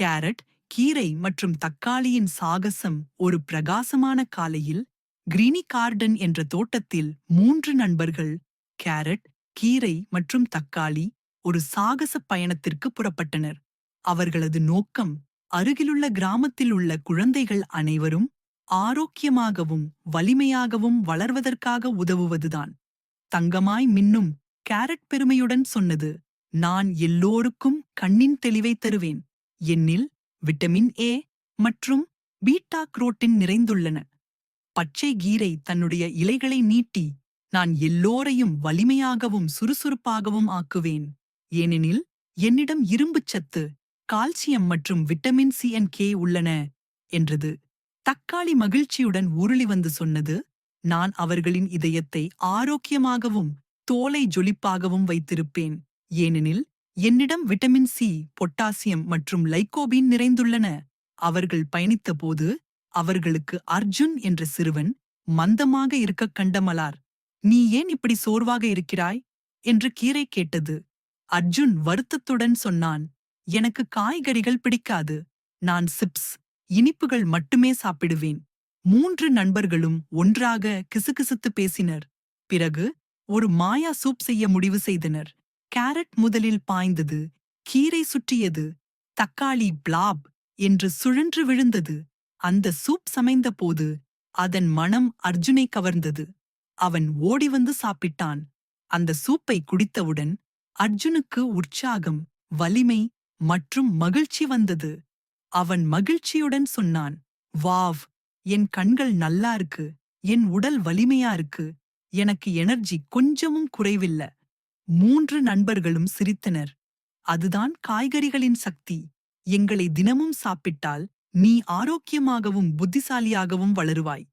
Carrot கீரை மற்றும் தக்காளியின் சாகசம் ஒரு பிரகாசமான காலையில் கிரீனி கார்டன் என்ற தோட்டத்தில் மூன்று நண்பர்கள் கேரட் கீரை மற்றும் தக்காளி ஒரு சாகச பயணத்திற்கு புறப்பட்டனர். அவர்களது நோக்கம் அருகிலுள்ள கிராமத்தில் உள்ள குழந்தைகள் அனைவரும் ஆரோக்கியமாகவும் வலிமையாகவும் வளர்வதற்காக உதவுவதுதான். தங்கமாய் மின்னும் கேரட் பெருமையுடன் சொன்னது நான் எல்லோருக்கும் கண்ணின் தெளிவை தருவேன். என்னில் விட்டமின் ஏ மற்றும் பீட்டா குரோட்டின் நிறைந்துள்ளன. பச்சை கீரை தன்னுடைய இலைகளை நீட்டி நான் எல்லோரையும் வலிமையாகவும் சுறுசுறுப்பாகவும் ஆக்குவேன். ஏனெனில் என்னிடம் இரும்புச் சத்து கால்சியம் மற்றும் விட்டமின் சி அண்ட் கே உள்ளன என்றது. தக்காளி மகிழ்ச்சியுடன் உருளி வந்து சொன்னது நான் அவர்களின் இதயத்தை ஆரோக்கியமாகவும் தோலை ஜொலிப்பாகவும் வைத்திருப்பேன். ஏனெனில் என்னிடம் விட்டமின் சி பொட்டாசியம் மற்றும் லைகோபின் நிறைந்துள்ளன. அவர்கள் பயணித்தபோது அவர்களுக்கு அர்ஜுன் என்ற சிறுவன் மந்தமாக இருக்கக் கண்டமலார். நீ ஏன் இப்படி சோர்வாக இருக்கிறாய்? என்று கீரை கேட்டது. அர்ஜுன் வருத்தத்துடன் சொன்னான் எனக்கு காய்கறிகள் பிடிக்காது. நான் சிப்ஸ் இனிப்புகள் மட்டுமே சாப்பிடுவேன். மூன்று நண்பர்களும் ஒன்றாக கிசுகிசுத்து பேசினர். பிறகு ஒரு மாயா சூப் செய்ய முடிவு செய்தனர். கேரட் முதலில் பாய்ந்தது கீரை சுற்றியது தக்காளி பிளாப் என்று சுழன்று விழுந்தது. அந்த சூப் சமைந்தபோது அதன் மனம் அர்ஜுனை கவர்ந்தது. அவன் ஓடி வந்து சாப்பிட்டான். அந்த சூப்பை குடித்தவுடன் அர்ஜுனுக்கு உற்சாகம் வலிமை மற்றும் மகிழ்ச்சி வந்தது. அவன் மகிழ்ச்சியுடன் சொன்னான் வாவ் என் கண்கள் நல்லா இருக்கு என் உடல் வலிமையா இருக்கு எனக்கு எனர்ஜி கொஞ்சமும் குறைவில்ல. மூன்று நண்பர்களும் சிரித்தனர். அதுதான் காய்கறிகளின் சக்தி. எங்களை தினமும் சாப்பிட்டால் நீ ஆரோக்கியமாகவும் புத்திசாலியாகவும் வளருவாய்.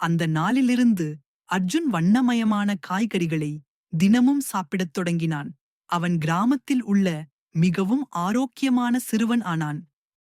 அந்த நாளிலிருந்து அர்ஜுன் வண்ணமயமான காய்கறிகளை தினமும் சாப்பிடத் தொடங்கினான். அவன் கிராமத்தில் உள்ள மிகவும் ஆரோக்கியமான சிறுவன் ஆனான்.